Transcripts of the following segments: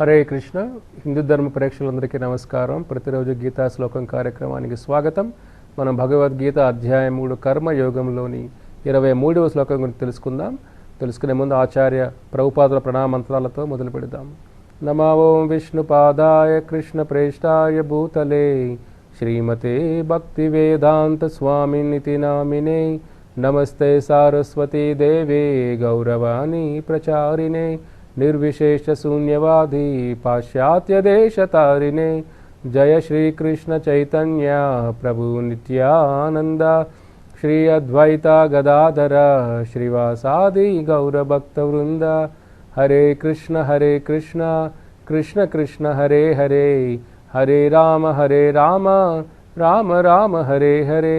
హరే కృష్ణ. హిందూ ధర్మ ప్రేక్షకులందరికీ నమస్కారం. ప్రతిరోజు గీతా శ్లోకం కార్యక్రమానికి స్వాగతం. మనం భగవద్గీత అధ్యాయం మూడు కర్మ యోగంలోని ఇరవై మూడవ శ్లోకం గురించి తెలుసుకుందాం. తెలుసుకునే ముందు ఆచార్య ప్రభుపాదుల ప్రణామంత్రాలతో మొదలు పెడదాం. నమా ఓం విష్ణుపాదాయ కృష్ణ ప్రేష్టాయ భూతలే. శ్రీమతే భక్తి వేదాంత స్వామినితి నామినే. నమస్తే సారస్వతీ దేవే గౌరవాణి ప్రచారిణే. నిర్విశేష శూన్యవాది పాశ్చాత్య దేశతారిణే జయ శ్రీకృష్ణ చైతన్య ప్రభు నిత్యానంద శ్రీ అద్వైత గదాధర శ్రీవాసాది గౌరభక్త వృంద హరే కృష్ణ హరే కృష్ణ కృష్ణ కృష్ణ హరే హరే హరే రామ హరే రామ రామ రామ హరే హరే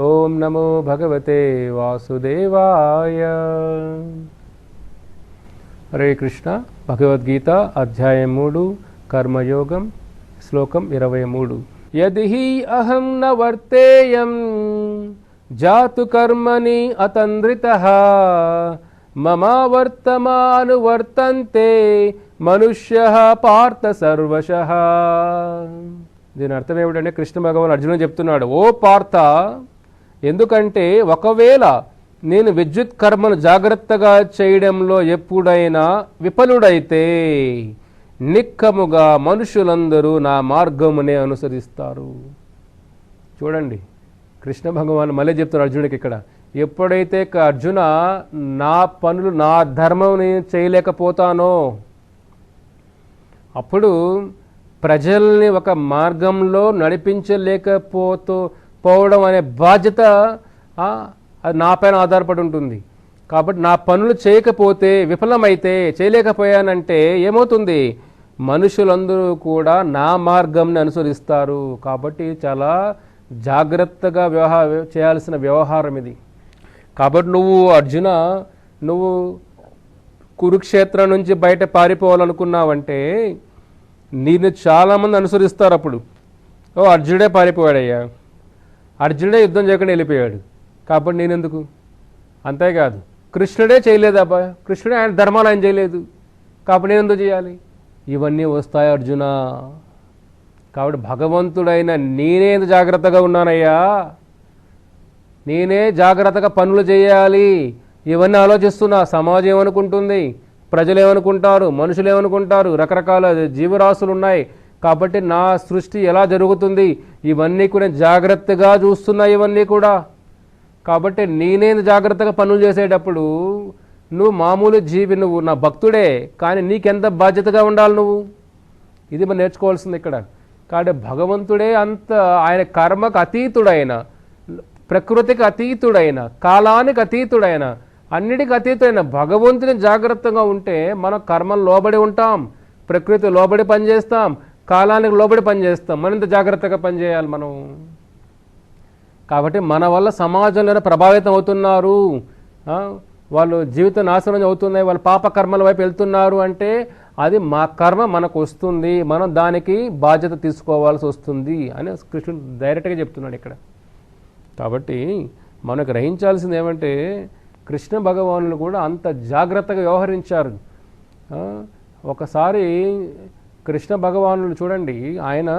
ఓం నమో భగవతే వాసుదేవాయ హరే కృష్ణ. భగవద్గీత అధ్యాయం మూడు కర్మయోగం శ్లోకం ఇరవై మూడు. యది అహం న వర్తేయం జాతు కర్మని అతంద్రిత మమావర్తమాను వర్తంతే మనుష్య పార్థ సర్వశ. దీని అర్థం ఏమిటంటే కృష్ణ భగవాన్ అర్జునుడు చెప్తున్నాడు ఓ పార్థ ఎందుకంటే ఒకవేళ నేను విద్యుత్ కర్మను జాగ్రత్తగా చేయడంలో ఎప్పుడైనా విఫలుడైతే నిక్కముగా మనుషులందరూ నా మార్గమునే అనుసరిస్తారు. చూడండి కృష్ణ భగవాన్ మళ్ళీ చెప్తారు అర్జునుడికి ఇక్కడ ఎప్పుడైతే అర్జున నా పనులు నా ధర్మం నేను చేయలేకపోతానో అప్పుడు ప్రజల్ని ఒక మార్గంలో నడిపించలేకపోతూ పోవడం అనే బాధ్యత అది నా పైన ఆధారపడి ఉంటుంది. కాబట్టి నా పనులు చేయకపోతే విఫలమైతే చేయలేకపోయానంటే ఏమవుతుంది? మనుషులందరూ కూడా నా మార్గంని అనుసరిస్తారు. కాబట్టి చాలా జాగ్రత్తగా వ్యవహార చేయాల్సిన వ్యవహారం ఇది. కాబట్టి నువ్వు అర్జున నువ్వు కురుక్షేత్రం నుంచి బయట పారిపోవాలనుకున్నావంటే నేను చాలామంది అనుసరిస్తారు అప్పుడు. ఓ అర్జునుడే పారిపోయాడయ్యా. అర్జునుడే యుద్ధం చేయకుండా వెళ్ళిపోయాడు. కాబట్టి నేనెందుకు? అంతేకాదు కృష్ణుడే చేయలేదు అబ్బాయి కృష్ణుడే ఆయన ధర్మాలు ఆయన చేయలేదు. కాబట్టి నేను ఎందుకు చేయాలి? ఇవన్నీ వస్తాయి అర్జున. కాబట్టి భగవంతుడైన నేనే జాగ్రత్తగా ఉన్నానయ్యా. నేనే జాగ్రత్తగా పనులు చేయాలి. ఇవన్నీ ఆలోచిస్తున్నా. సమాజం ఏమనుకుంటుంది? ప్రజలు ఏమనుకుంటారు? మనుషులు ఏమనుకుంటారు? రకరకాల జీవరాశులు ఉన్నాయి. కాబట్టి నా సృష్టి ఎలా జరుగుతుంది? ఇవన్నీ కూడా జాగ్రత్తగా చూస్తున్నా ఇవన్నీ కూడా. కాబట్టి నేనే జాగ్రత్తగా పనులు చేసేటప్పుడు నువ్వు మామూలు జీవి నువ్వు నా భక్తుడే కానీ నీకెంత బాధ్యతగా ఉండాలి నువ్వు? ఇది మనం నేర్చుకోవాల్సింది ఇక్కడ. కాబట్టి భగవంతుడే అంత ఆయన కర్మకు అతీతుడైన ప్రకృతికి అతీతుడైన కాలానికి అతీతుడైన అన్నిటికీ అతీతుడైన భగవంతుని జాగ్రత్తగా ఉంటే మనం కర్మలు లోబడి ఉంటాం ప్రకృతి లోబడి పనిచేస్తాం కాలానికి లోబడి పనిచేస్తాం. మరింత జాగ్రత్తగా పనిచేయాలి మనం. కాబట్టి మన వల్ల సమాజంలోనే ప్రభావితం అవుతున్నారు. వాళ్ళు జీవిత నాశనం అవుతున్నాయి వాళ్ళు పాప కర్మల వైపు వెళ్తున్నారు అంటే అది మా కర్మ మనకు వస్తుంది మనం దానికి బాధ్యత తీసుకోవాల్సి వస్తుంది అని కృష్ణుడు డైరెక్ట్గా చెప్తున్నాడు ఇక్కడ. కాబట్టి మనం గ్రహించాల్సింది ఏమంటే కృష్ణ భగవానులు కూడా అంత జాగ్రత్తగా వ్యవహరించారు. ఒకసారి కృష్ణ భగవానులు చూడండి ఆయన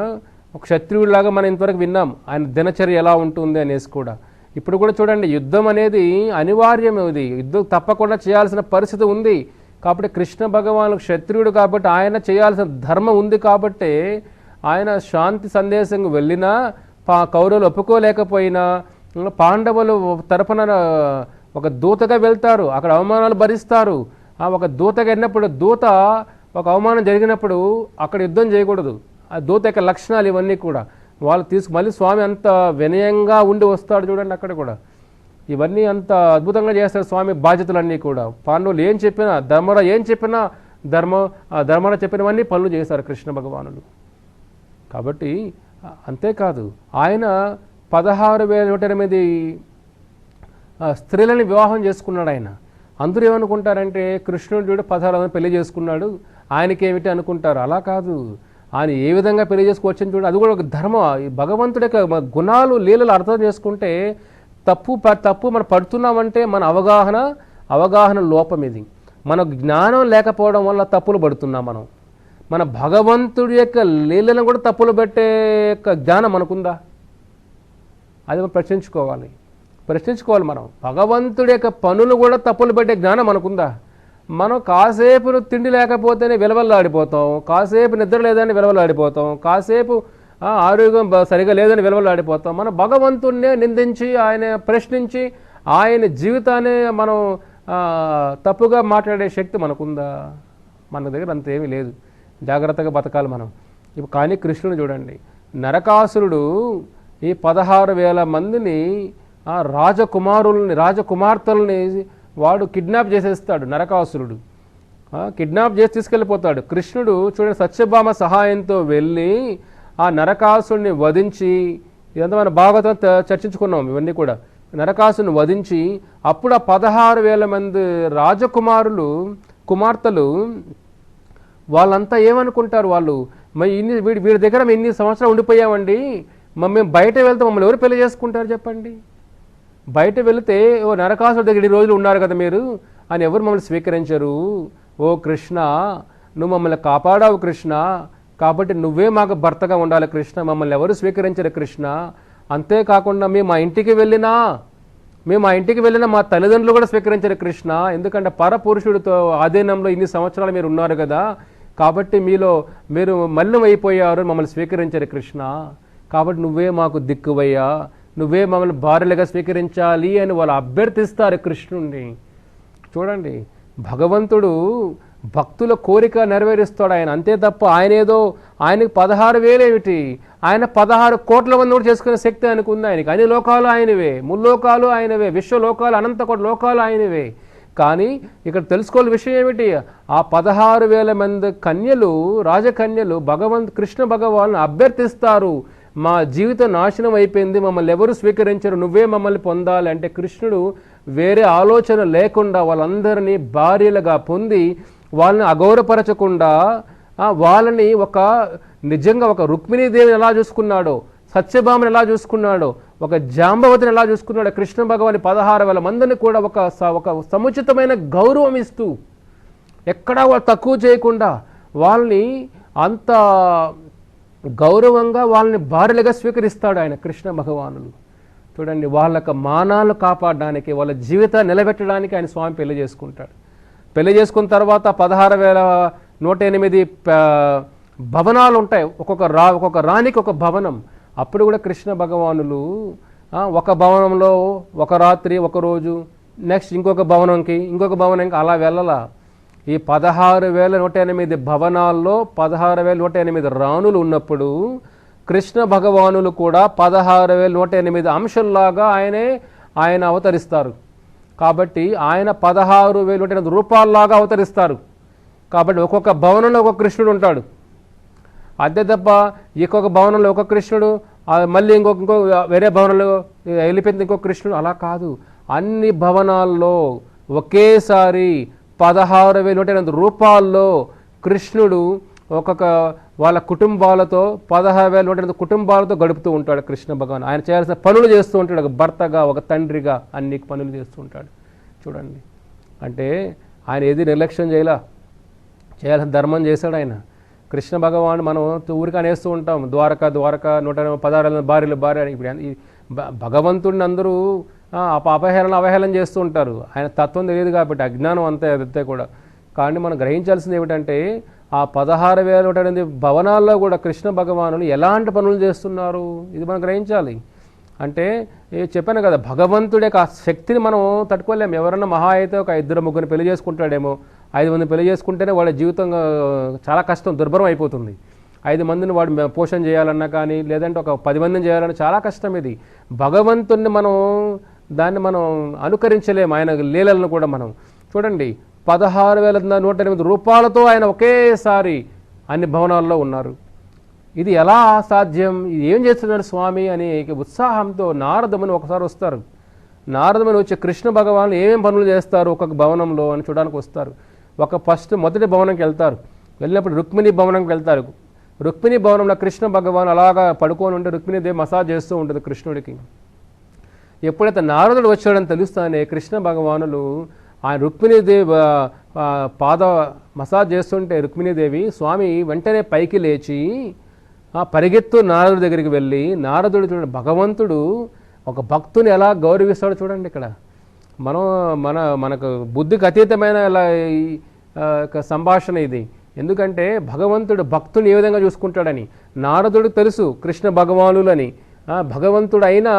ఒక క్షత్రియుడిలాగా మనం ఇంతవరకు విన్నాం. ఆయన దినచర్య ఎలా ఉంటుంది అనేసి కూడా. ఇప్పుడు కూడా చూడండి యుద్ధం అనేది అనివార్యం ఇది. యుద్ధం తప్పకుండా చేయాల్సిన పరిస్థితి ఉంది. కాబట్టి కృష్ణ భగవాను క్షత్రియుడు కాబట్టి ఆయన చేయాల్సిన ధర్మం ఉంది కాబట్టి ఆయన శాంతి సందేశంగా వెళ్ళినా పా కౌరవులు ఒప్పుకోలేకపోయినా పాండవులు తరపున ఒక దూతగా వెళ్తారు అక్కడ అవమానాలు భరిస్తారు. ఆ ఒక దూతగా వెళ్ళినప్పుడు దూత ఒక అవమానం జరిగినప్పుడు అక్కడ యుద్ధం చేయకూడదు. దూత యొక్క లక్షణాలు ఇవన్నీ కూడా. వాళ్ళు తీసుకు మళ్ళీ స్వామి అంత వినయంగా ఉండి వస్తాడు చూడండి అక్కడ కూడా. ఇవన్నీ అంత అద్భుతంగా చేస్తాడు స్వామి బాధ్యతలన్నీ కూడా. పాండవులు ఏం చెప్పినా ధర్మర ఏం చెప్పినా ధర్మ ధర్మరా ధర్మర చెప్పినవన్నీ పనులు చేశారు కృష్ణ భగవానులు కాబట్టి అంతేకాదు ఆయన పదహారు వేల నూట ఎనిమిది స్త్రీలని వివాహం చేసుకున్నాడు ఆయన. అందరూ ఏమనుకుంటారంటే కృష్ణుడు పదహారు పెళ్ళి చేసుకున్నాడు ఆయనకి ఏమిటి అనుకుంటారు? అలా కాదు. ఆయన ఏ విధంగా పెళ్ళి చేసుకోవచ్చని చూడండి. అది కూడా ఒక ధర్మం. భగవంతుడి యొక్క గుణాలు లీలలు అర్థం చేసుకుంటే తప్పు ప- తప్పు మనం పడుతున్నామంటే మన అవగాహన అవగాహన లోపం ఇది. మన జ్ఞానం లేకపోవడం వల్ల తప్పులు పడుతున్నాం మనం. మన భగవంతుడి యొక్క లీలను కూడా తప్పులు పెట్టే యొక్క జ్ఞానం మనకుందా? అది మనం ప్రశ్నించుకోవాలి. ప్రశ్నించుకోవాలి మనం. భగవంతుడి యొక్క పనులు కూడా తప్పులు పెట్టే జ్ఞానం మనకుందా? మనం కాసేపు తిండి లేకపోతేనే విలవల్లాడిపోతాం. కాసేపు నిద్ర లేదని విలవల్లాడిపోతాం. కాసేపు ఆరోగ్యం సరిగా లేదని విలవలాడిపోతాం మనం భగవంతుణ్ణే నిందించి ఆయన ప్రశ్నించి ఆయన జీవితాన్ని మనం తప్పుగా మాట్లాడే శక్తి మనకుందా? మన దగ్గర అంతేమీ లేదు. జాగ్రత్తగా బతకాలి మనం. ఇప్పుడు కానీ కృష్ణుడు చూడండి. నరకాసురుడు ఈ పదహారు వేల మందిని రాజకుమారుల్ని రాజకుమార్తెల్ని వాడు కిడ్నాప్ చేసేస్తాడు నరకాసురుడు. ఆ, కిడ్నాప్ చేసి తీసుకెళ్ళిపోతాడు. కృష్ణుడు చూడండి సత్యభామ సహాయంతో వెళ్ళి ఆ నరకాసుడిని వధించి ఇదంతా మన భాగవతం చర్చించుకున్నాం ఇవన్నీ కూడా. నరకాసుని వధించి అప్పుడు ఆ పదహారు వేల మంది రాజకుమారులు కుమార్తెలు వాళ్ళంతా ఏమనుకుంటారు వాళ్ళు? మరి ఇన్ని వీడి వీడి దగ్గర మేము ఇన్ని సంవత్సరాలు ఉండిపోయామండి. మేము బయట వెళ్తే మమ్మల్ని ఎవరు పెళ్ళి చేసుకుంటారు చెప్పండి? బయట వెళితే ఓ నరకాసుడి దగ్గర ఈ రోజులు ఉన్నారు కదా మీరు? అని ఎవరు మమ్మల్ని స్వీకరించరు? ఓ కృష్ణ నువ్వు మమ్మల్ని కాపాడావు కృష్ణ. కాబట్టి నువ్వే మాకు భర్తగా ఉండాలి కృష్ణ. మమ్మల్ని ఎవరు స్వీకరించరు కృష్ణ? అంతేకాకుండా మేము మా ఇంటికి వెళ్ళినా మేము మా ఇంటికి వెళ్ళిన మా తల్లిదండ్రులు కూడా స్వీకరించారు కృష్ణ. ఎందుకంటే పరపురుషుడితో ఆధీనంలో ఇన్ని సంవత్సరాలు మీరు ఉన్నారు కదా. కాబట్టి మీలో మీరు మలినం అయిపోయారు మమ్మల్ని స్వీకరించారు కృష్ణ. కాబట్టి నువ్వే మాకు దిక్కువయ్యా. నువ్వే మమ్మల్ని భార్యలుగా స్వీకరించాలి అని వాళ్ళు అభ్యర్థిస్తారు కృష్ణుణ్ణి. చూడండి భగవంతుడు భక్తుల కోరిక నెరవేరుస్తాడు ఆయన. అంతే తప్ప ఆయన ఏదో ఆయనకు పదహారు వేలేమిటి ఆయన పదహారు కోట్ల మంది కూడా చేసుకునే శక్తి ఆయనకు ఉంది. ఆయనకి అన్ని లోకాలు ఆయనవే. ముల్లోకాలు ఆయనవే. విశ్వలోకాలు అనంత కోటి లోకాలు ఆయనవే. కానీ ఇక్కడ తెలుసుకోవాలి విషయం ఏమిటి? ఆ పదహారు వేల మంది కన్యలు రాజకన్యలు భగవంత్ కృష్ణ భగవాన్ అభ్యర్థిస్తారు. మా జీవితం నాశనం అయిపోయింది మమ్మల్ని ఎవరు స్వీకరించరు నువ్వే మమ్మల్ని పొందాలి అంటే కృష్ణుడు వేరే ఆలోచన లేకుండా వాళ్ళందరినీ భార్యలుగా పొంది వాళ్ళని అగౌరవపరచకుండా వాళ్ళని ఒక నిజంగా ఒక రుక్మిణీదేవిని ఎలా చూసుకున్నాడో సత్యభామని ఎలా చూసుకున్నాడో ఒక జాంబవతిని ఎలా చూసుకున్నాడో కృష్ణ భగవాని పదహారు వేల మందిని కూడా ఒక ఒక సముచితమైన గౌరవం ఇస్తూ ఎక్కడా వాళ్ళు తక్కువ చేయకుండా వాళ్ళని అంత గౌరవంగా వాళ్ళని భార్యలుగా స్వీకరిస్తాడు ఆయన కృష్ణ భగవానులు చూడండి వాళ్ళ మానాలు కాపాడడానికి వాళ్ళ జీవితాన్ని నిలబెట్టడానికి ఆయన స్వామి పెళ్ళి చేసుకుంటాడు. పెళ్ళి చేసుకున్న తర్వాత పదహారు వేల నూట ఎనిమిది భవనాలు ఉంటాయి. ఒక్కొక్క రా ఒక్కొక్క రాణికి ఒక భవనం. అప్పుడు కూడా కృష్ణ భగవానులు ఒక భవనంలో ఒక రాత్రి ఒక రోజు నెక్స్ట్ ఇంకొక భవనంకి ఇంకొక భవనంకి అలా వెళ్ళలా. ఈ పదహారు వేల నూట ఎనిమిది భవనాల్లో పదహారు వేల నూట ఎనిమిది రాణులు ఉన్నప్పుడు కృష్ణ భగవానులు కూడా పదహారు వేల నూట ఎనిమిది అంశంలాగా ఆయనే ఆయన అవతరిస్తారు. కాబట్టి ఆయన పదహారు వేల నూట ఎనిమిది రూపాల్లాగా అవతరిస్తారు. కాబట్టి ఒక్కొక్క భవనంలో ఒక్కొక్క కృష్ణుడు ఉంటాడు. అంతే తప్ప ఇంకొక భవనంలో ఒక కృష్ణుడు మళ్ళీ ఇంకొక ఇంకో వేరే భవనంలో వెళ్ళిపోయింది ఇంకొక కృష్ణుడు అలా కాదు. అన్ని భవనాల్లో ఒకేసారి పదహారు వేల నూట ఎనిమిది రూపాల్లో కృష్ణుడు ఒక్కొక్క వాళ్ళ కుటుంబాలతో పదహారు వేల నూట ఎనిమిది కుటుంబాలతో గడుపుతూ ఉంటాడు కృష్ణ భగవాన్. ఆయన చేయాల్సిన పనులు చేస్తూ ఉంటాడు. ఒక భర్తగా ఒక తండ్రిగా అన్ని పనులు చేస్తూ ఉంటాడు. చూడండి. అంటే ఆయన ఏది నిర్లక్ష్యం చేయలా. చేయాల్సిన ధర్మం చేశాడు ఆయన. కృష్ణ భగవాన్ మనం ఊరికి అనేస్తూ ఉంటాం. ద్వారక ద్వారక నూట ఎనభై పదహారు భార్యలు భార్య ఇప్పుడు భగవంతుడిని అందరూ అపహేళన అవహేళన చేస్తూ ఉంటారు. ఆయన తత్వం తెలియదు కాబట్టి అజ్ఞానం అంతే అదంతే కూడా. కానీ మనం గ్రహించాల్సింది ఏమిటంటే ఆ పదహారు వేల నూట ఎనిమిది భవనాల్లో కూడా కృష్ణ భగవానులు ఎలాంటి పనులు చేస్తున్నారు? ఇది మనం గ్రహించాలి. అంటే చెప్పాను కదా భగవంతుడే ఆ శక్తిని మనం తట్టుకోలేము ఎవరన్నా మహా అయితే ఒక ఇద్దరు ముగ్గురు పెళ్ళి చేసుకుంటాడేమో ఐదు మంది పెళ్ళి చేసుకుంటేనే వాళ్ళ జీవితం చాలా కష్టం దుర్భరం అయిపోతుంది. ఐదు మందిని వాడు పోషణ చేయాలన్నా కానీ లేదంటే ఒక పది మందిని చేయాలన్నా చాలా కష్టం ఇది. భగవంతుణ్ణి మనం దాన్ని మనం అనుకరించలేము. ఆయన లీలలను కూడా మనం చూడండి. పదహారు వేల నూట ఎనిమిది రూపాయలతో ఆయన ఒకేసారి అన్ని భవనాల్లో ఉన్నారు. ఇది ఎలా సాధ్యం ఇది ఏం చేస్తున్నారు స్వామి అని ఉత్సాహంతో నారదముని ఒకసారి వస్తారు. నారదముని వచ్చి కృష్ణ భగవాన్ ఏమేమి పనులు చేస్తారు? ఒక్కొక్క భవనంలో అని చూడడానికి వస్తారు. ఒక ఫస్ట్ మొదటి భవనంకి వెళ్తారు. వెళ్ళినప్పుడు రుక్మిణి భవనంకి వెళ్తారు. రుక్మిణి భవనంలో కృష్ణ భగవాన్ అలాగా పడుకొని ఉంటే రుక్మిణీదేవి మసాజ్ చేస్తూ ఉంటుంది కృష్ణుడికి. ఎప్పుడైతే నారదుడు వచ్చాడని తెలుస్తానే కృష్ణ భగవానులు ఆయన రుక్మిణీదేవి ఆ, పాద మసాజ్ చేస్తుంటే రుక్మిణీదేవి స్వామి వెంటనే పైకి లేచి పరిగెత్తు నారదుడి దగ్గరికి వెళ్ళి నారదుడు చూడండి భగవంతుడు ఒక భక్తుని ఎలా గౌరవిస్తాడో చూడండి ఇక్కడ. మనం మన మనకు బుద్ధికి అతీతమైన ఇలా ఈ, సంభాషణ ఇది. ఎందుకంటే భగవంతుడు భక్తుని ఏ విధంగా చూసుకుంటాడని నారదుడు తెలుసు కృష్ణ భగవానులని. భగవంతుడు అయినా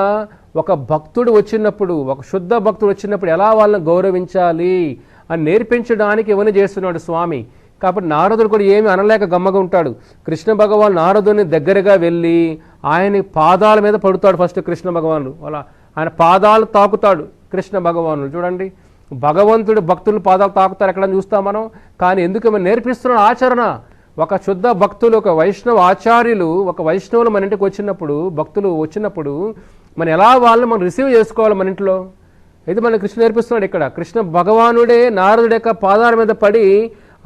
ఒక భక్తుడు వచ్చినప్పుడు ఒక శుద్ధ భక్తుడు వచ్చినప్పుడు ఎలా వాళ్ళని గౌరవించాలి అని నేర్పించడానికి ఇవన్నీ చేస్తున్నాడు స్వామి? కాబట్టి నారదుడు కూడా ఏమి అనలేక గమ్మగా ఉంటాడు. కృష్ణ భగవాన్ నారదుని దగ్గరగా వెళ్ళి ఆయన పాదాల మీద పడుతాడు ఫస్ట్ కృష్ణ భగవానుడు. అలా ఆయన పాదాలు తాకుతాడు కృష్ణ భగవానుడు. చూడండి భగవంతుడు భక్తులు పాదాలు తాకుతారు ఎక్కడ చూస్తాం మనం? కానీ ఎందుకు మనం నేర్పిస్తున్న ఆచరణ? ఒక శుద్ధ భక్తులు ఒక వైష్ణవ ఆచార్యులు ఒక వైష్ణవులు మన ఇంటికి వచ్చినప్పుడు భక్తులు వచ్చినప్పుడు మనం ఎలా వాళ్ళని మనం రిసీవ్ చేసుకోవాలి మన ఇంట్లో? ఇది మన కృష్ణ నేర్పిస్తున్నాడు ఇక్కడ. కృష్ణ భగవానుడే నారదుడి యొక్క పాదాల మీద పడి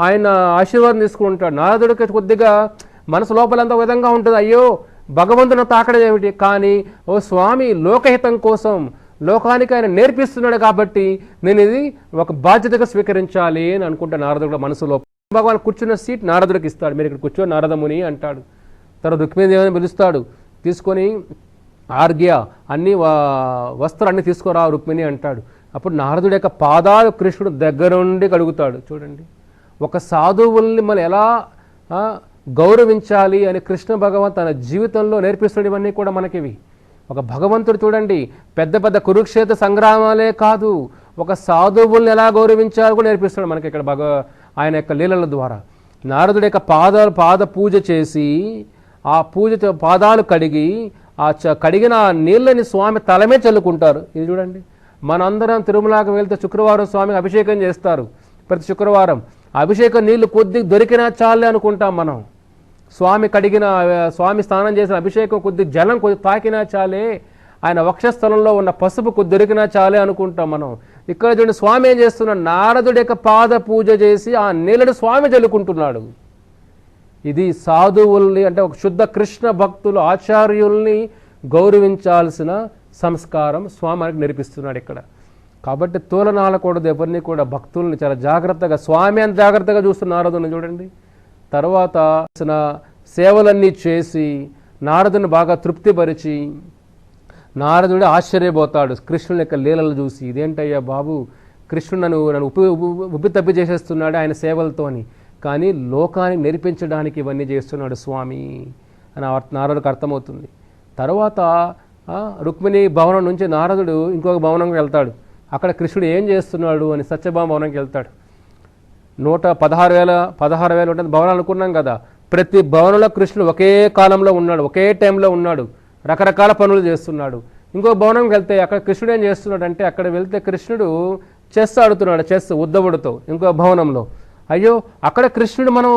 ఆయన ఆశీర్వాదం తీసుకుంటాడు. నారదుడికి కొద్దిగా మనసు లోపలంతా విధంగా ఉంటుంది. అయ్యో భగవంతుని తాకడం ఏమిటి? కానీ ఓ స్వామి లోకహితం కోసం లోకానికి ఆయన నేర్పిస్తున్నాడు కాబట్టి నేను ఇది ఒక బాధ్యతగా స్వీకరించాలి అని అనుకుంటా నారదుడు మనసులో భగవాన్ కూర్చున్న సీట్ నారదుడికి ఇస్తాడు. మీరు ఇక్కడ కూర్చో నారదముని అంటాడు. తర్వాత రుక్మిణీదేవిని పిలుస్తాడు. తీసుకొని ఆర్గ్య అన్ని వ- వస్త్రాలు అన్ని తీసుకురా రుక్మిణి అంటాడు. అప్పుడు నారదుడి యొక్క పాదాలు కృష్ణుడు దగ్గరుండి కడుగుతాడు. చూడండి. ఒక సాధువుల్ని మనం ఎలా గౌరవించాలి అని కృష్ణ భగవాన్ తన జీవితంలో నేర్పిస్తాడు ఇవన్నీ కూడా మనకివి ఒక భగవంతుడు చూడండి. పెద్ద పెద్ద కురుక్షేత్ర సంగ్రామాలే కాదు. ఒక సాధువుల్ని ఎలా గౌరవించాలో కూడా నేర్పిస్తాడు మనకి ఇక్కడ భగ ఆయన యొక్క లీలల ద్వారా. నారదుడి యొక్క పాదాలు పాద పూజ చేసి ఆ పూజతో పాదాలు కడిగి ఆ చ- కడిగిన నీళ్ళని స్వామి తలమే చల్లుకుంటారు. ఇది చూడండి. మనందరం తిరుమలకి వెళ్తే శుక్రవారం స్వామికి అభిషేకం చేస్తారు. ప్రతి శుక్రవారం అభిషేకం నీళ్ళు కొద్ది దొరికినా చాలే అనుకుంటాం మనం. స్వామి కడిగిన స్వామి స్నానం చేసిన అభిషేకం కొద్ది జలం కొద్ది తాకినా చాలే. ఆయన వక్షస్థలంలో ఉన్న పసుపు కొద్ది దొరికినా చాలే అనుకుంటాం మనం. ఇక్కడ చూడండి స్వామి ఏం చేస్తున్నాడు? నారదుడి యొక్క పాద పూజ చేసి ఆ నీళ్ళని స్వామి చల్లుకుంటున్నాడు. ఇది సాధువుల్ని అంటే ఒక శుద్ధ కృష్ణ భక్తులు ఆచార్యుల్ని గౌరవించాల్సిన సంస్కారం స్వామి మనకు నేర్పిస్తున్నాడు ఇక్కడ. కాబట్టి తోలనాలకూడదు ఎవరిని కూడా భక్తుల్ని చాలా జాగ్రత్తగా స్వామి అంత జాగ్రత్తగా చూస్తున్న నారదుని చూడండి. తర్వాత సేవలన్నీ చేసి నారదుని బాగా తృప్తిపరిచి నారదుడు ఆశ్చర్యపోతాడు కృష్ణుని యొక్క లీలలు చూసి ఇదేంటయ్యా బాబు కృష్ణుడు నన్ను నన్ను ఉపి ఉబ్బి- ఉబ్బి తప్పి చేసేస్తున్నాడు ఆయన సేవలతోని. కానీ లోకాన్ని నేర్పించడానికి ఇవన్నీ చేస్తున్నాడు స్వామి అని నారదుడికి అర్థమవుతుంది. తర్వాత రుక్మిణి భవనం నుంచి నారదుడు ఇంకొక భవనంకి వెళ్తాడు. అక్కడ కృష్ణుడు ఏం చేస్తున్నాడు అని సత్యభామ భవనంకి వెళ్తాడు. నూట పదహారు వేల పదహారు వేల ఉంటుంది భవనం అనుకున్నాం కదా. ప్రతి భవనంలో కృష్ణుడు ఒకే కాలంలో ఉన్నాడు ఒకే టైంలో ఉన్నాడు రకరకాల పనులు చేస్తున్నాడు. ఇంకో భవనంకి వెళ్తే అక్కడ కృష్ణుడు ఏం చేస్తున్నాడు అంటే అక్కడ వెళ్తే కృష్ణుడు చెస్ ఆడుతున్నాడు చెస్ ఉద్దవుడితో ఇంకో భవనంలో. అయ్యో అక్కడ కృష్ణుడు మనం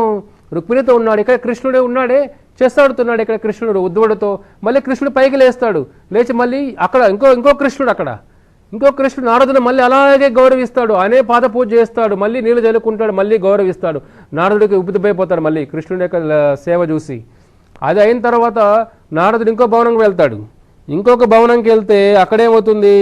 రుక్మిణితో ఉన్నాడు ఇక్కడ కృష్ణుడే ఉన్నాడే చేస్తాడుతున్నాడు ఇక్కడ కృష్ణుడు ఉద్దవుడితో మళ్ళీ కృష్ణుడు పైకి లేస్తాడు లేచి మళ్ళీ అక్కడ ఇంకో ఇంకో కృష్ణుడు అక్కడ. ఇంకో కృష్ణుడు నారదుడు మళ్ళీ అలాగే గౌరవిస్తాడు అనే పాద పూజ చేస్తాడు మళ్ళీ నీళ్ళు చల్లుకుంటాడు మళ్ళీ గౌరవిస్తాడు. నారదుడికి ఉబ్బిపోతాడు మళ్ళీ కృష్ణుడి యొక్క సేవ చూసి. అది అయిన తర్వాత నారదుడు ఇంకో భవనంకి వెళ్తాడు. ఇంకొక భవనంకి వెళ్తే అక్కడేమవుతుంది?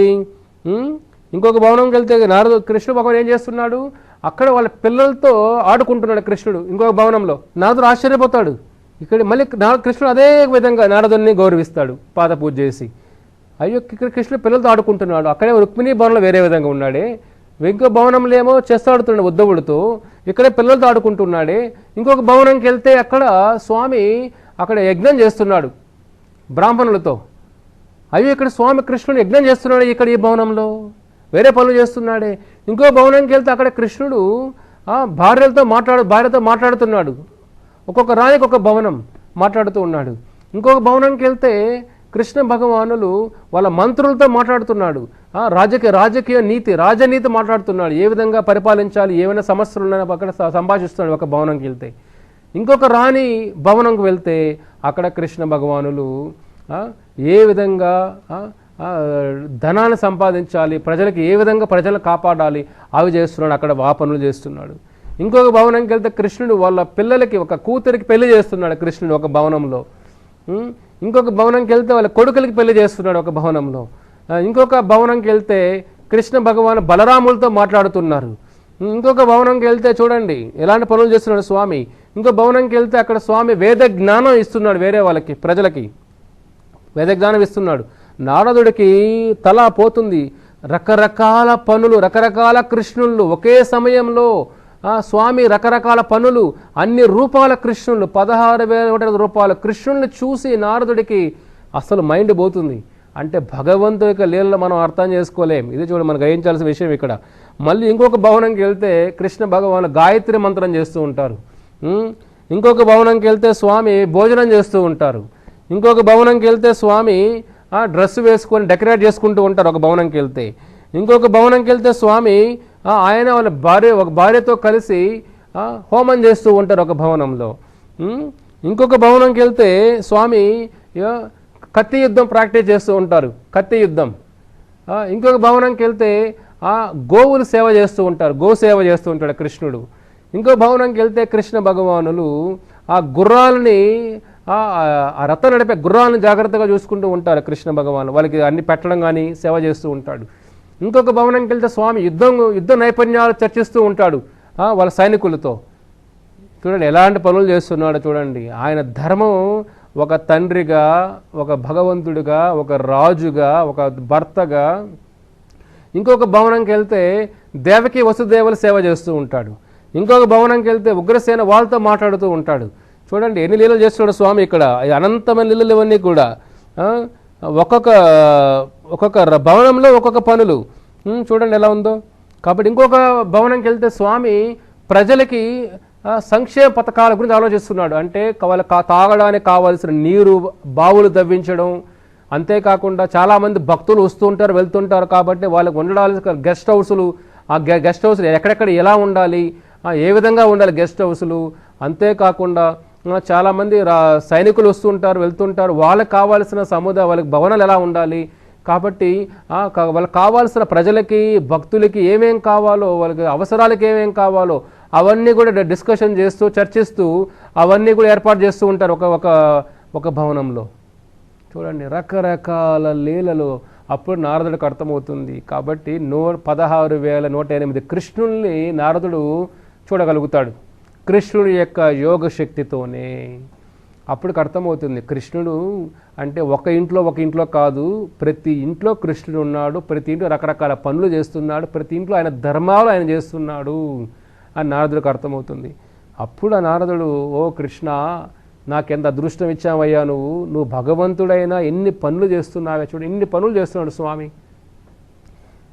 ఇంకొక భవనంకి వెళ్తే నారదు కృష్ణ భగవాన్ ఏం చేస్తున్నాడు? అక్కడ వాళ్ళ పిల్లలతో ఆడుకుంటున్నాడు కృష్ణుడు ఇంకొక భవనంలో. నారదుడు ఆశ్చర్యపోతాడు. ఇక్కడ మళ్ళీ నా- కృష్ణుడు అదే విధంగా నారదుని గౌరవిస్తాడు పాద పూజ చేసి. అయ్యో ఇక్కడ కృష్ణుడు పిల్లలతో ఆడుకుంటున్నాడు. అక్కడే రుక్మిణి భవనంలో వేరే విధంగా ఉన్నాడే. ఇంకో భవనంలో ఏమో చెస్ ఆడుతున్నాడు ఉద్దవుడితో. ఇక్కడే పిల్లలతో ఆడుకుంటున్నాడే. ఇంకొక భవనంకి వెళ్తే అక్కడ స్వామి అక్కడ యజ్ఞం చేస్తున్నాడు బ్రాహ్మణులతో. అయ్యో ఇక్కడ స్వామి కృష్ణుడు యజ్ఞం చేస్తున్నాడు ఇక్కడ ఈ భవనంలో. వేరే పనులు చేస్తున్నాడే. ఇంకో భవనానికి వెళ్తే అక్కడ కృష్ణుడు భార్యలతో మాట్లాడు భార్యతో మాట్లాడుతున్నాడు. ఒక్కొక్క రానికి ఒక భవనం మాట్లాడుతూ ఉన్నాడు. ఇంకొక భవనానికి వెళ్తే కృష్ణ భగవానులు వాళ్ళ మంత్రులతో మాట్లాడుతున్నాడు. రాజకీయ రాజకీయ నీతి రాజనీతి మాట్లాడుతున్నాడు. ఏ విధంగా పరిపాలించాలి ఏమైనా సమస్యలు ఉన్నాయో అక్కడ సంభాషిస్తున్నాడు ఒక భవనంకి వెళ్తే. ఇంకొక రాణి భవనంకి వెళ్తే అక్కడ కృష్ణ భగవానులు ఏ విధంగా ధనాన్ని సంపాదించాలి ప్రజలకు ఏ విధంగా ప్రజలను కాపాడాలి అవి చేస్తున్నాడు అక్కడ ఆ పనులు చేస్తున్నాడు. ఇంకొక భవనంకి వెళ్తే కృష్ణుడు వాళ్ళ పిల్లలకి ఒక కూతురికి పెళ్ళి చేస్తున్నాడు కృష్ణుడు ఒక భవనంలో. ఇంకొక భవనంకి వెళ్తే వాళ్ళ కొడుకులకి పెళ్ళి చేస్తున్నాడు ఒక భవనంలో. ఇంకొక భవనంకి వెళ్తే కృష్ణ భగవాన్ బలరాములతో మాట్లాడుతున్నారు. ఇంకొక భవనంకి వెళ్తే చూడండి ఎలాంటి పనులు చేస్తున్నాడు స్వామి? ఇంకో భవనంకి వెళ్తే అక్కడ స్వామి వేద జ్ఞానం ఇస్తున్నాడు వేరే వాళ్ళకి ప్రజలకి. వేద జ్ఞానం ఇస్తున్నాడు. నారదుడికి తల పోతుంది. రకరకాల పనులు రకరకాల కృష్ణుళ్ళు ఒకే సమయంలో స్వామి రకరకాల పనులు అన్ని రూపాల కృష్ణులు పదహారు వేల నూట రూపాయల కృష్ణుల్ని చూసి నారదుడికి అసలు మైండ్ పోతుంది. అంటే భగవంతుడి యొక్క లీలలో మనం అర్థం చేసుకోలేం. ఇది చూడ మనం గ్రహించాల్సిన విషయం ఇక్కడ. మళ్ళీ ఇంకొక భవనంకి వెళ్తే కృష్ణ భగవాన్ గాయత్రి మంత్రం చేస్తూ ఉంటారు. ఇంకొక భవనంకి వెళ్తే స్వామి భోజనం చేస్తూ ఉంటారు. ఇంకొక భవనంకి వెళ్తే స్వామి డ్రెస్ వేసుకొని డెకరేట్ చేసుకుంటూ ఉంటారు ఒక భవనంకి వెళ్తే. ఇంకొక భవనంకి వెళ్తే స్వామి ఆయన వాళ్ళ భార్య ఒక భార్యతో కలిసి హోమం చేస్తూ ఉంటారు ఒక భవనంలో. ఇంకొక భవనంకి వెళ్తే స్వామి కత్తి యుద్ధం ప్రాక్టీస్ చేస్తూ ఉంటారు. కత్తి యుద్ధం. ఇంకొక భవనంకి వెళ్తే ఆ గోవులు సేవ చేస్తూ ఉంటారు. గో సేవ చేస్తూ ఉంటాడు కృష్ణుడు. ఇంకో భవనంకి వెళ్తే కృష్ణ భగవానులు ఆ గుర్రాలని ఆ రథం నడిపే గుర్రాలను జాగ్రత్తగా చూసుకుంటూ ఉంటారు కృష్ణ భగవాను. వాళ్ళకి అన్ని పెట్టడం కానీ సేవ చేస్తూ ఉంటాడు. ఇంకొక భవనంకి వెళ్తే స్వామి యుద్ధం యుద్ధ నైపుణ్యాలు చర్చిస్తూ ఉంటాడు వాళ్ళ సైనికులతో. చూడండి ఎలాంటి పనులు చేస్తున్నాడో చూడండి. ఆయన ధర్మం ఒక తండ్రిగా ఒక భగవంతుడిగా ఒక రాజుగా ఒక భర్తగా. ఇంకొక భవనంకి వెళ్తే దేవకి వసుదేవుల సేవ చేస్తూ ఉంటాడు. ఇంకొక భవనంకి వెళ్తే ఉగ్రసేన వాళ్ళతో మాట్లాడుతూ ఉంటాడు. చూడండి ఎన్ని లీలలు చేస్తున్నాడు స్వామి ఇక్కడ? అనంతమైన లీలలు ఇవన్నీ కూడా. ఒక్కొక్క ఒక్కొక్క ర- భవనంలో ఒక్కొక్క పనులు. చూడండి ఎలా ఉందో. కాబట్టి ఇంకొక భవనంకి వెళ్తే స్వామి ప్రజలకి సంక్షేమ పథకాల గురించి ఆలోచిస్తున్నాడు. అంటే వాళ్ళ తాగడానికి కావాల్సిన నీరు బావులు తవ్వించడం. అంతేకాకుండా చాలామంది భక్తులు వస్తుంటారు వెళ్తుంటారు కాబట్టి వాళ్ళకి ఉండడానికి గెస్ట్ హౌసులు ఆ గె- గెస్ట్ హౌస్లు ఎక్కడెక్కడ ఎలా ఉండాలి ఏ విధంగా ఉండాలి గెస్ట్ హౌసులు. అంతేకాకుండా చాలామంది రా సైనికులు వస్తుంటారు వెళ్తుంటారు. వాళ్ళకి కావాల్సిన సముదాయ వాళ్ళకి భవనాలు ఎలా ఉండాలి? కాబట్టి వాళ్ళకి కావాల్సిన ప్రజలకి భక్తులకి ఏమేం కావాలో వాళ్ళకి అవసరాలకి ఏమేం కావాలో అవన్నీ కూడా డిస్కషన్ చేస్తూ చర్చిస్తూ అవన్నీ కూడా ఏర్పాటు చేస్తూ ఉంటారు ఒక ఒక ఒక భవనంలో. చూడండి రకరకాల లీలలు అప్పుడు నారదుడికి అర్థమవుతుంది. కాబట్టి నూ పదహారు వేల నూట ఎనిమిది కృష్ణుల్ని నారదుడు చూడగలుగుతాడు. కృష్ణుడి యొక్క యోగ శక్తితోనే అప్పటికి అర్థమవుతుంది. కృష్ణుడు అంటే ఒక ఇంట్లో ఒక ఇంట్లో కాదు ప్రతి ఇంట్లో కృష్ణుడు ఉన్నాడు ప్రతి ఇంట్లో రకరకాల పనులు చేస్తున్నాడు ప్రతి ఇంట్లో ఆయన ధర్మాలు ఆయన చేస్తున్నాడు అని నారదుడికి అర్థమవుతుంది. అప్పుడు ఆ నారదుడు ఓ కృష్ణ నాకెంత అదృష్టం ఇచ్చావయ్యా నువ్వు? నువ్వు భగవంతుడైనా ఎన్ని పనులు చేస్తున్నావే చూడు ఎన్ని పనులు చేస్తున్నాడు స్వామి?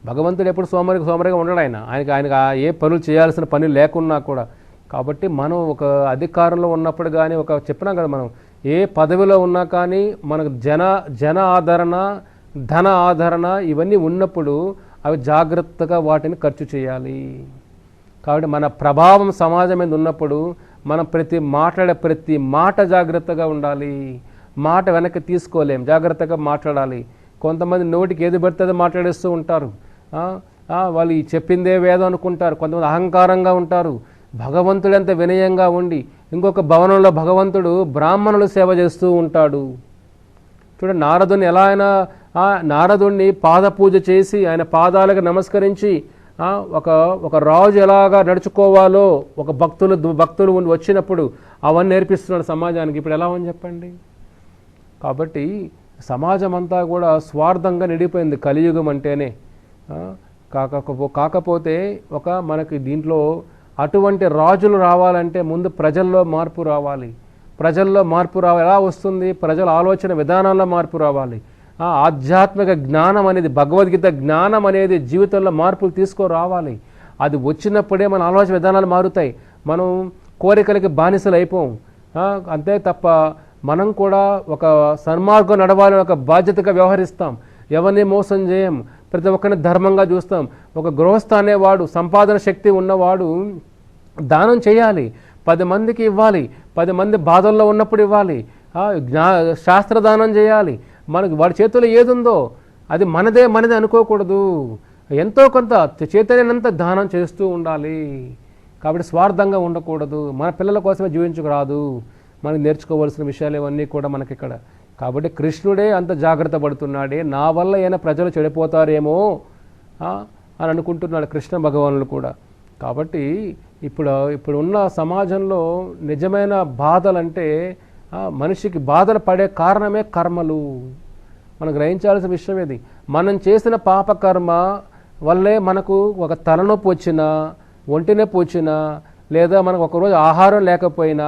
భగవంతుడు ఎప్పుడు సోమరికి సోమరిగా ఉండడు ఆయన. ఆయనకి ఆయనకు ఏ పనులు చేయాల్సిన పని లేకున్నా కూడా కాబట్టి మనం ఒక అధికారంలో ఉన్నప్పుడు కానీ ఒక చెప్పినాం కదా మనం ఏ పదవిలో ఉన్నా కానీ మనకు జన జన ఆదరణ ధన ఆదరణ ఇవన్నీ ఉన్నప్పుడు అవి జాగ్రత్తగా వాటిని ఖర్చు చేయాలి. కాబట్టి మన ప్రభావం సమాజం మీద ఉన్నప్పుడు మనం ప్రతి మాట్లాడే ప్రతి మాట జాగ్రత్తగా ఉండాలి. మాట వెనక్కి తీసుకోలేం జాగ్రత్తగా మాట్లాడాలి. కొంతమంది నోటికి ఏది పడితే మాట్లాడేస్తూ ఉంటారు. వాళ్ళు చెప్పిందే వేదం అనుకుంటారు. కొంతమంది అహంకారంగా ఉంటారు. భగవంతుడంత వినయంగా ఉండి ఇంకొక భవనంలో భగవంతుడు బ్రాహ్మణులు సేవ చేస్తూ ఉంటాడు. చూడండి నారదుని ఎలా ఆయన నారదుణ్ణి పాద పూజ చేసి ఆయన పాదాలకు నమస్కరించి ఒక ఒక రాజు ఎలాగా నడుచుకోవాలో ఒక భక్తులు భక్తులు వచ్చినప్పుడు అవన్నీ నేర్పిస్తున్నాడు సమాజానికి. ఇప్పుడు ఎలా ఉంది చెప్పండి? కాబట్టి సమాజం అంతా కూడా స్వార్థంగా నిండిపోయింది కలియుగం అంటేనే. కాకపో కాకపోతే ఒక మనకి దీంట్లో అటువంటి రాజులు రావాలంటే ముందు ప్రజల్లో మార్పు రావాలి. ప్రజల్లో మార్పు రావాలి. ఎలా వస్తుంది? ప్రజల ఆలోచన విధానాల్లో మార్పు రావాలి. ఆధ్యాత్మిక జ్ఞానం అనేది భగవద్గీత జ్ఞానం అనేది జీవితంలో మార్పులు తీసుకురావాలి. అది వచ్చినప్పుడే మన ఆలోచన విధానాలు మారుతాయి. మనం కోరికలకి బానిసలు అయిపోం. అంతే తప్ప మనం కూడా ఒక సన్మార్గం నడవాలని ఒక బాధ్యతగా వ్యవహరిస్తాం. ఎవరిని మోసం చేయం? ప్రతి ఒక్కరిని ధర్మంగా చూస్తాం. ఒక గృహస్థ అనేవాడు సంపాదన శక్తి ఉన్నవాడు దానం చేయాలి. పది మందికి ఇవ్వాలి. పది మంది బాధల్లో ఉన్నప్పుడు ఇవ్వాలి. జ్ఞా శాస్త్రదానం చేయాలి. మనకి వాడి చేతిలో ఏదుందో అది మనదే మనదే అనుకోకూడదు. ఎంతో కొంత చేతనంత దానం చేస్తూ ఉండాలి. కాబట్టి స్వార్థంగా ఉండకూడదు. మన పిల్లల కోసమే జీవించకరాదు మనకి నేర్చుకోవాల్సిన విషయాలు ఇవన్నీ కూడా మనకి ఇక్కడ కాబట్టి కృష్ణుడే అంత జాగ్రత్త పడుతున్నాడే. నా వల్ల ఏమైనా ప్రజలు చెడిపోతారేమో అని అనుకుంటున్నాడు కృష్ణ భగవానులు కూడా. కాబట్టి ఇప్పుడు ఇప్పుడు ఉన్న సమాజంలో నిజమైన బాధలంటే మనిషికి బాధలు పడే కారణమే కర్మలు. మనం గ్రహించాల్సిన విషయం ఇది మనం చేసిన పాపకర్మ వల్లే మనకు ఒక తలనొప్పి వచ్చినా ఒంటి నొప్పి వచ్చినా లేదా మనకు ఒకరోజు ఆహారం లేకపోయినా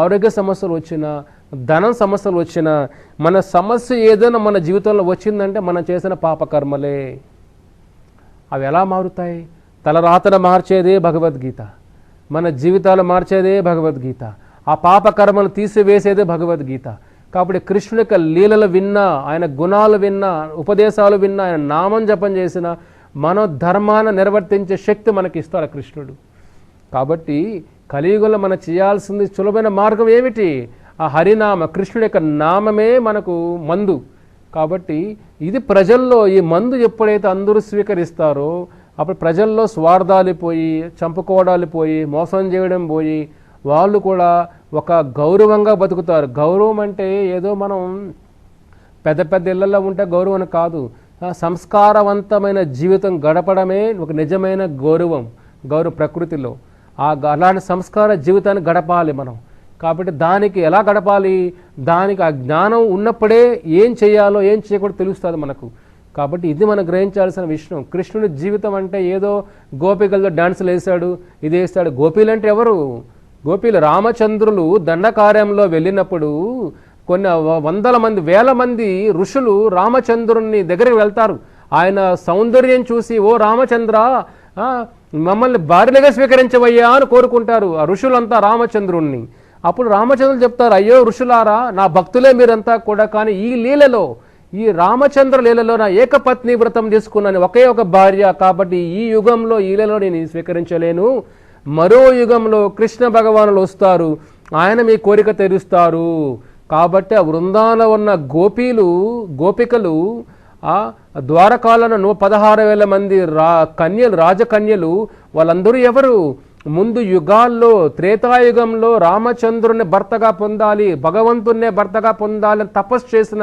ఆరోగ్య సమస్యలు వచ్చినా ధనం సమస్యలు వచ్చినా మన సమస్య ఏదైనా మన జీవితంలో వచ్చిందంటే మనం చేసిన పాపకర్మలే. అవి ఎలా మారుతాయి? తలరాతన మార్చేదే భగవద్గీత. మన జీవితాలు మార్చేదే భగవద్గీత. ఆ పాపకర్మలు తీసివేసేదే భగవద్గీత. కాబట్టి కృష్ణుని యొక్క లీలలు విన్నా ఆయన గుణాలు విన్నా ఉపదేశాలు విన్నా ఆయన నామం జపం చేసిన మనోధర్మాన నిర్వర్తించే శక్తి మనకి ఇస్తాడు కృష్ణుడు. కాబట్టి కలియుగంలో మనం చేయాల్సింది సులభమైన మార్గం ఏమిటి? ఆ హరినామ కృష్ణుడి యొక్క నామమే మనకు మందు. కాబట్టి ఇది ప్రజల్లో ఈ మందు ఎప్పుడైతే అందరూ స్వీకరిస్తారో అప్పుడు ప్రజల్లో స్వార్థాలు పోయి చంపుకోవడాలు పోయి మోసం చేయడం పోయి వాళ్ళు కూడా ఒక గౌరవంగా బతుకుతారు. గౌరవం అంటే ఏదో మనం పెద్ద పెద్ద ఇళ్ళలో ఉంటే గౌరవం కాదు. సంస్కారవంతమైన జీవితం గడపడమే ఒక నిజమైన గౌరవం గౌరవ ప్రకృతిలో. ఆ గ- అలాంటి సంస్కార జీవితాన్ని గడపాలి మనం. కాబట్టి దానికి ఎలా గడపాలి? దానికి ఆ జ్ఞానం ఉన్నప్పుడే ఏం చేయాలో ఏం చేయకూడదు తెలుస్తుంది మనకు. కాబట్టి ఇది మనం గ్రహించాల్సిన విషయం. కృష్ణుడి జీవితం అంటే ఏదో గోపికలతో డాన్సులు వేశాడు ఇది వేస్తాడు. గోపీలు అంటే ఎవరు? గోపీలు రామచంద్రులు దండకార్యంలో వెళ్ళినప్పుడు కొన్ని వందల మంది వేల మంది ఋషులు రామచంద్రుని దగ్గరికి వెళ్తారు. ఆయన సౌందర్యం చూసి ఓ రామచంద్ర మమ్మల్ని భార్యలుగా స్వీకరించవయ్యా అని కోరుకుంటారు ఆ ఋషులంతా రామచంద్రుణ్ణి. అప్పుడు రామచంద్రులు చెప్తారు అయ్యో ఋషులారా నా భక్తులే మీరంతా కూడా కానీ ఈ లీలలో ఈ రామచంద్ర లీలలో నా ఏకపత్ని వ్రతం తీసుకున్నాను ఒకే ఒక భార్య కాబట్టి ఈ యుగంలో ఈ లీలలో నేను స్వీకరించలేను. మరో యుగంలో కృష్ణ భగవానులు వస్తారు ఆయన మీ కోరిక తెరుస్తారు. కాబట్టి ఆ వృందాలో ఉన్న గోపీలు గోపికలు ఆ ద్వారకాలను పదహారు వేల మంది రా కన్యలు రాజకన్యలు వాళ్ళందరూ ఎవరు? ముందు యుగాల్లో త్రేతాయుగంలో రామచంద్రుని భర్తగా పొందాలి భగవంతున్నే భర్తగా పొందాలని తపస్సు చేసిన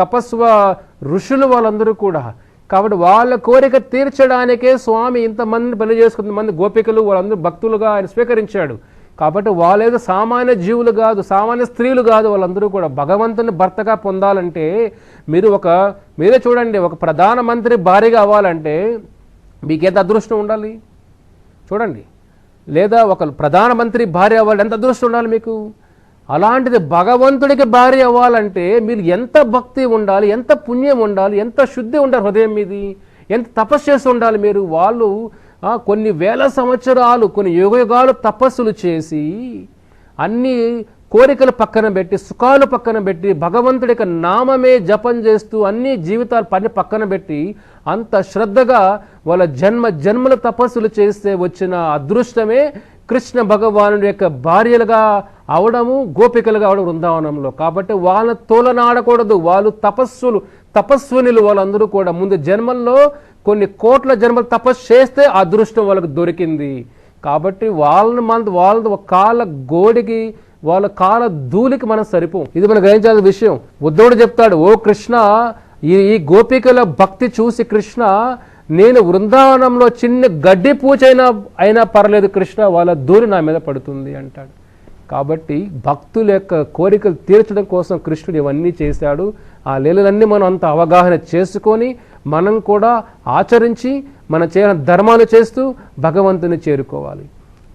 తపస్వ ఋషులు వాళ్ళందరూ కూడా. కాబట్టి వాళ్ళ కోరిక తీర్చడానికే స్వామి ఇంతమంది పెళ్ళి చేసుకున్న మంది గోపికలు వాళ్ళందరూ భక్తులుగా ఆయన స్వీకరించాడు. కాబట్టి వాళ్ళేదో సామాన్య జీవులు కాదు సామాన్య స్త్రీలు కాదు వాళ్ళందరూ కూడా భగవంతుని భర్తగా పొందాలంటే మీరు ఒక మీరే చూడండి ఒక ప్రధానమంత్రి భార్యగా అవ్వాలంటే మీకెంత అదృష్టం ఉండాలి? చూడండి. లేదా ఒక ప్రధానమంత్రి భార్య అవ్వాలి ఎంత అదృష్టం ఉండాలి మీకు? అలాంటిది భగవంతుడికి భార్య అవ్వాలంటే మీరు ఎంత భక్తి ఉండాలి ఎంత పుణ్యం ఉండాలి ఎంత శుద్ధి ఉండాలి హృదయం మీది ఎంత తపస్సు చేసి ఉండాలి మీరు? వాళ్ళు కొన్ని వేల సంవత్సరాలు కొన్ని యుగయుగాలు తపస్సులు చేసి అన్ని కోరికలు పక్కన పెట్టి సుఖాలు పక్కన పెట్టి భగవంతుడి యొక్క నామమే జపం చేస్తూ అన్ని జీవితాలు పని పక్కన పెట్టి అంత శ్రద్ధగా వాళ్ళ జన్మ జన్మల తపస్సులు చేస్తే వచ్చిన అదృష్టమే కృష్ణ భగవానుడి యొక్క భార్యలుగా అవడము గోపికలుగా అవడం వృందావనంలో. కాబట్టి వాళ్ళ తోలనాడకూడదు. వాళ్ళు తపస్సులు తపస్వినులు వాళ్ళందరూ కూడా. ముందు జన్మల్లో కొన్ని కోట్ల జన్మలు తపస్సు చేస్తే అదృష్టం వాళ్ళకి దొరికింది. కాబట్టి వాళ్ళని మన వాళ్ళ ఒక కాళ్ళ గోడికి వాళ్ళ కాల ధూళికి మనం సరిపోం. ఇది మనం గ్రహించాల్సిన విషయం. ఉద్ధవుడు చెప్తాడు ఓ కృష్ణ ఈ ఈ గోపికల భక్తి చూసి కృష్ణ నేను వృందావనంలో చిన్న గడ్డి పూచైనా అయినా పర్లేదు కృష్ణ వాళ్ళ ధూళి నా మీద పడుతుంది అంటాడు. కాబట్టి భక్తుల యొక్క కోరికలు తీర్చడం కోసం కృష్ణుడు ఇవన్నీ చేశాడు. ఆ లీలలన్నీ మనం అంత అవగాహన చేసుకొని మనం కూడా ఆచరించి మనం చేయని ధర్మాలు చేస్తూ భగవంతుని చేరుకోవాలి.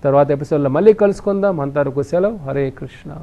తర్వాత ఎపిసోడ్లో మళ్ళీ కలుసుకుందాం. అంతవరకు సెలవు. హరే కృష్ణ.